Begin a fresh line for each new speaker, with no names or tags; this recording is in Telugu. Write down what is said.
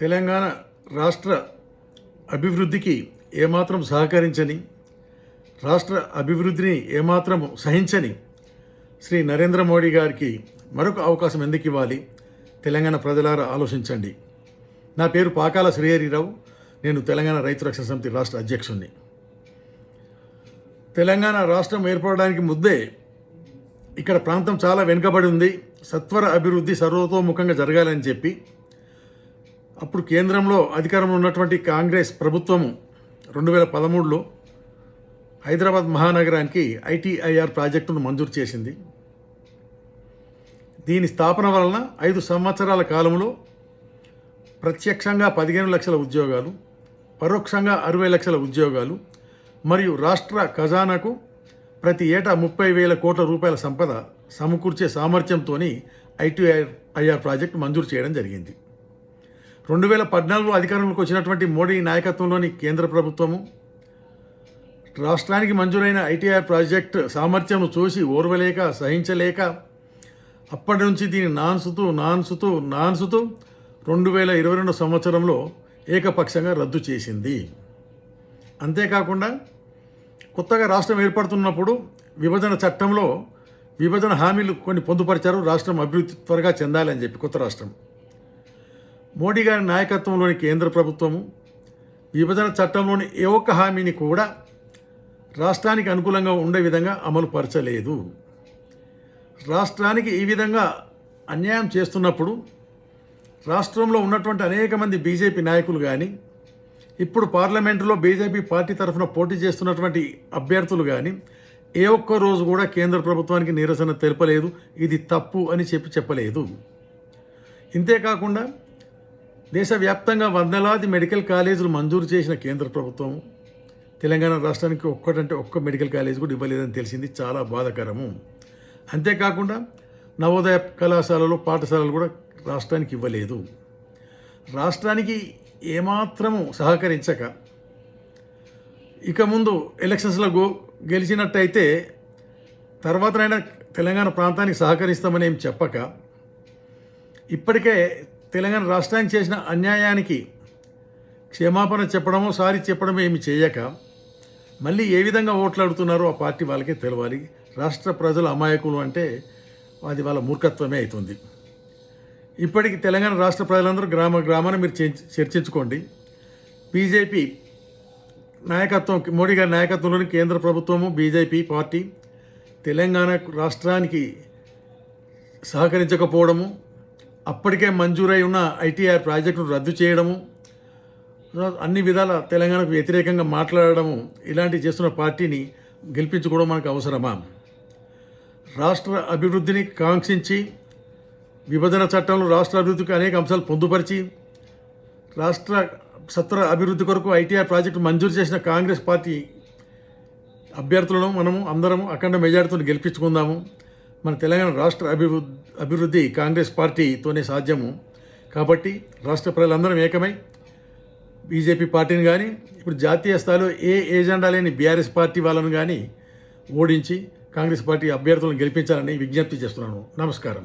తెలంగాణ రాష్ట్ర అభివృద్ధికి ఏమాత్రం సహకరించని రాష్ట్ర అభివృద్ధిని ఏమాత్రం సహించని శ్రీ నరేంద్ర మోడీ గారికి మరొక అవకాశం ఎందుకు ఇవ్వాలి? తెలంగాణ ప్రజలారా ఆలోచించండి. నా పేరు పాకాల శ్రీహరిరావు. నేను తెలంగాణ రైతు రక్షణ సమితి రాష్ట్ర అధ్యక్షుణ్ణి. తెలంగాణ రాష్ట్రం ఏర్పడడానికి ముద్దే ఇక్కడ ప్రాంతం చాలా వెనుకబడి ఉంది. సత్వర అభివృద్ధి సర్వతోముఖంగా జరగాలని చెప్పి అప్పుడు కేంద్రంలో అధికారంలో ఉన్నటువంటి కాంగ్రెస్ ప్రభుత్వము రెండు వేల పదమూడులో హైదరాబాద్ మహానగరానికి ఐటీఐఆర్ ప్రాజెక్టును మంజూరు చేసింది. దీని స్థాపన వలన ఐదు సంవత్సరాల కాలంలో ప్రత్యక్షంగా పదిహేను లక్షల ఉద్యోగాలు పరోక్షంగా అరవై లక్షల ఉద్యోగాలు మరియు రాష్ట్ర ఖజానాకు ప్రతి ఏటా ముప్పై వేల కోట్ల రూపాయల సంపద సమకూర్చే సామర్థ్యంతో ఐటీఐఆర్ ప్రాజెక్టు మంజూరు చేయడం జరిగింది. రెండు వేల పద్నాలుగులో అధికారంలోకి వచ్చినటువంటి మోడీ నాయకత్వంలోని కేంద్ర ప్రభుత్వము రాష్ట్రానికి మంజూరైన ఐటీఆర్ ప్రాజెక్ట్ సామర్థ్యం చూసి ఓర్వలేక సహించలేక అప్పటి నుంచి దీన్ని నాన్సుతూ నాన్సుతూ నాన్సుతూ రెండు వేల ఇరవై రెండు సంవత్సరంలో ఏకపక్షంగా రద్దు చేసింది. అంతేకాకుండా కొత్తగా రాష్ట్రం ఏర్పడుతున్నప్పుడు విభజన చట్టంలో విభజన హామీలు కొన్ని పొందుపరిచారు రాష్ట్రం అభివృద్ధి త్వరగా చెందాలని చెప్పి కొత్త రాష్ట్రం. మోడీ గారి నాయకత్వంలోని కేంద్ర ప్రభుత్వము విభజన చట్టంలోని ఏ ఒక్క హామీని కూడా రాష్ట్రానికి అనుకూలంగా ఉండే విధంగా అమలు పరచలేదు. రాష్ట్రానికి ఈ విధంగా అన్యాయం చేస్తున్నప్పుడు రాష్ట్రంలో ఉన్నటువంటి అనేక మంది బీజేపీ నాయకులు కానీ ఇప్పుడు పార్లమెంటులో బీజేపీ పార్టీ తరఫున పోటీ చేస్తున్నటువంటి అభ్యర్థులు కానీ ఏ ఒక్క రోజు కూడా కేంద్ర ప్రభుత్వానికి నిరసన తెలపలేదు. ఇది తప్పు అని చెప్పి చెప్పలేదు. ఇంతేకాకుండా దేశవ్యాప్తంగా వందలాది మెడికల్ కాలేజీలు మంజూరు చేసిన కేంద్ర ప్రభుత్వం తెలంగాణ రాష్ట్రానికి ఒక్కటంటే ఒక్క మెడికల్ కాలేజ్ కూడా ఇవ్వలేదని తెలిసింది. చాలా బాధాకరము. అంతేకాకుండా నవోదయ కళాశాలలు పాఠశాలలు కూడా రాష్ట్రానికి ఇవ్వలేదు. రాష్ట్రానికి ఏమాత్రము సహకరించక ఇక ముందు ఎలక్షన్స్లో గో గెలిచినట్టయితే తర్వాతనైనా తెలంగాణ ప్రాంతానికి సహకరిస్తామని ఏం చెప్పక ఇప్పటికే తెలంగాణ రాష్ట్రానికి చేసిన అన్యాయానికి క్షమాపణ చెప్పడమో సారీ చెప్పడమో ఏమి చేయక మళ్ళీ ఏ విధంగా ఓట్లాడుతున్నారో ఆ పార్టీ వాళ్ళకే తెలవాలి. రాష్ట్ర ప్రజల అమాయకులు అంటే అది వాళ్ళ మూర్ఖత్వమే అవుతుంది. ఇప్పటికి తెలంగాణ రాష్ట్ర ప్రజలందరూ గ్రామ గ్రామాన మీరు చర్చించుకోండి. బీజేపీ నాయకత్వం మోడీ గారి నాయకత్వంలోని కేంద్ర ప్రభుత్వము బీజేపీ పార్టీ తెలంగాణ రాష్ట్రానికి సహకరించకపోవడము అప్పటికే మంజూరై ఉన్న ఐటీఆర్ ప్రాజెక్టును రద్దు చేయడము అన్ని విధాల తెలంగాణకు వ్యతిరేకంగా మాట్లాడడము ఇలాంటివి చేస్తున్న పార్టీని గెలిపించుకోవడం మనకు అవసరమా? రాష్ట్ర అభివృద్ధిని కాంక్షించి విభజన చట్టంలో రాష్ట్ర అభివృద్ధికి అనేక అంశాలు పొందుపరిచి రాష్ట్ర సత్ర అభివృద్ధి కొరకు ఐటీఆర్ ప్రాజెక్టు మంజూరు చేసిన కాంగ్రెస్ పార్టీ అభ్యర్థులను మనము అందరం అఖండ మెజార్టీతో గెలిపించుకుందాము. మన తెలంగాణ రాష్ట్ర అభివృద్ధి అభివృద్ధి కాంగ్రెస్ పార్టీతోనే సాధ్యము. కాబట్టి రాష్ట్ర ప్రజలందరం ఏకమై బీజేపీ పార్టీని కానీ ఇప్పుడు జాతీయ స్థాయిలో ఏ ఏజెండా లేని బీఆర్ఎస్ పార్టీ వాళ్ళను కానీ ఓడించి కాంగ్రెస్ పార్టీ అభ్యర్థులను గెలిపించాలని విజ్ఞప్తి చేస్తున్నాను. నమస్కారం.